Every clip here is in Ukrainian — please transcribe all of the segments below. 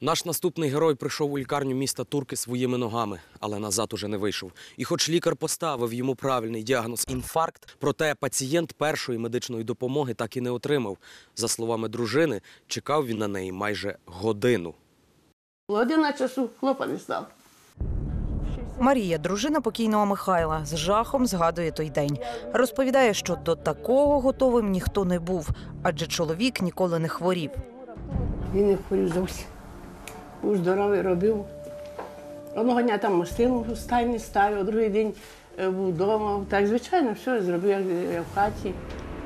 Наш наступний герой прийшов у лікарню міста Турки своїми ногами, але назад уже не вийшов. І хоч лікар поставив йому правильний діагноз інфаркт, проте пацієнт першої медичної допомоги так і не отримав. За словами дружини, чекав він на неї майже годину. Година часу хлопа не став. Марія, дружина покійного Михайла, з жахом згадує той день. Розповідає, що до такого готовим ніхто не був, адже чоловік ніколи не хворів. Він не хворів зовсім. Був здоровий, робив. Одного дня там мастину в стайні ставив, другий день е, був вдома. Так, звичайно, все зробив, як, як в хаті,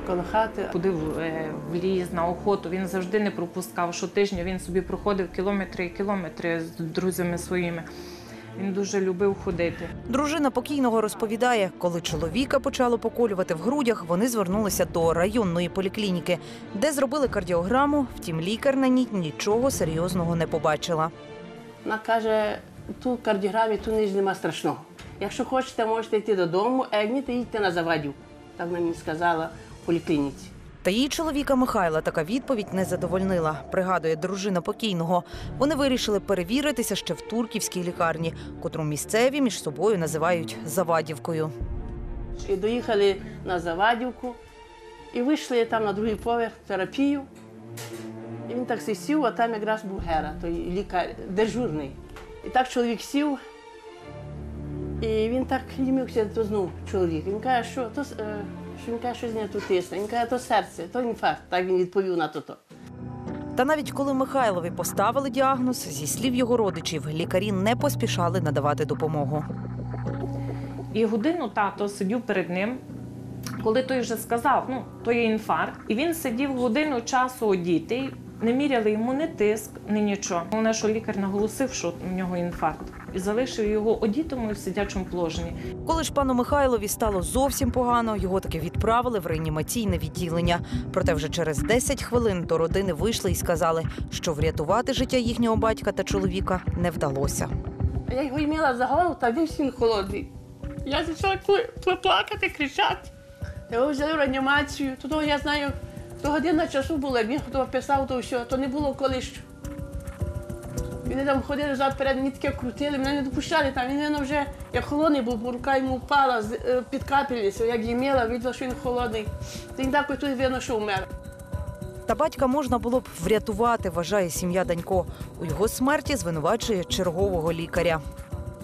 коло хати. Ходив е, в ліс на охоту. Він завжди не пропускав. Щотижня він собі проходив кілометри і кілометри з друзями своїми. Він дуже любив ходити. Дружина покійного розповідає, коли чоловіка почало поколювати в грудях, вони звернулися до районної поліклініки, де зробили кардіограму. Втім, лікар на ній нічого серйозного не побачила. Вона каже, ту кардіограмі, ту ніж нема страшного. Якщо хочете, можете йти додому, а як ні, то їдьте на завадів. Так вона мені сказала в поліклініці. Та її чоловіка Михайла така відповідь не задовольнила, пригадує дружина покійного. Вони вирішили перевіритися ще в турківській лікарні, котру місцеві між собою називають Завадівкою. І доїхали на Завадівку і вийшли там на другий поверх терапію. І він так сів, а там якраз був Гера, той лікар дежурний. І так чоловік сів, і він так лімився, то знов чоловік. Він каже, що то, е, що він каже, щось не тут тисне. Він каже, то серце, то інфаркт. Так він відповів на то. Та навіть коли Михайлові поставили діагноз, зі слів його родичів, лікарі не поспішали надавати допомогу. І годину тато сидів перед ним. Коли той вже сказав, ну то є інфаркт, і він сидів годину часу одітий, не міряли йому ні тиск, ні нічого. Головне, що лікар наголосив, що в нього інфаркт, і залишив його одітому в сидячому положенні. Коли ж пану Михайлові стало зовсім погано, його таки відправили в реанімаційне відділення. Проте вже через 10 хвилин до родини вийшли і сказали, що врятувати життя їхнього батька та чоловіка не вдалося. Я його імела за голову, та він всім холодний. Я почала плакати, кричати. Його взяли в реанімацію. Того я знаю, то година часу була, він хто писав, то все, то не було коли що. Вони там ходили зад перед, мені таке крутили, мене не допущали там. Він вже як холодний був, бо рука йому впала з- е, під капельницю, як їмела, видно, що він холодний. Та Він так тут видно, що вмер. Та батька можна було б врятувати, вважає сім'я Данько. У його смерті звинувачує чергового лікаря.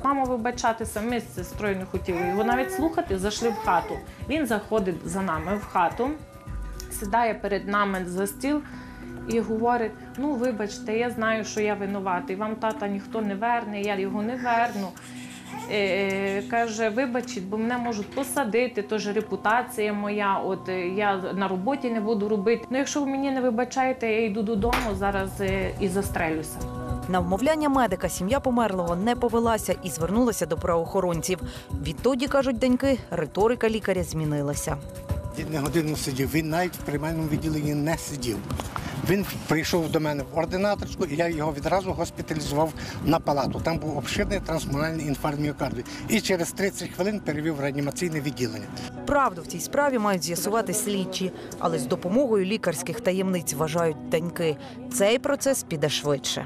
Мама вибачатися, ми з сестрою не хотіли його навіть слухати, зайшли в хату. Він заходить за нами в хату, сідає перед нами за стіл і говорить: ну, вибачте, я знаю, що я винуватий. Вам тата ніхто не верне, я його не верну. Е, каже, вибачіть, бо мене можуть посадити, то ж репутація моя, от е, я на роботі не буду робити. Ну, якщо ви мені не вибачаєте, я йду додому зараз е, і застрелюся. На вмовляння медика сім'я померлого не повелася і звернулася до правоохоронців. Відтоді, кажуть даньки, риторика лікаря змінилася. Не годину сидів, він навіть в приймальному відділенні не сидів. Він прийшов до мене в ординаторську, і я його відразу госпіталізував на палату. Там був обширний трансморальний інфаркт міокарду. І через 30 хвилин перевів в реанімаційне відділення. Правду в цій справі мають з'ясувати слідчі, але з допомогою лікарських таємниць вважають даньки. Цей процес піде швидше.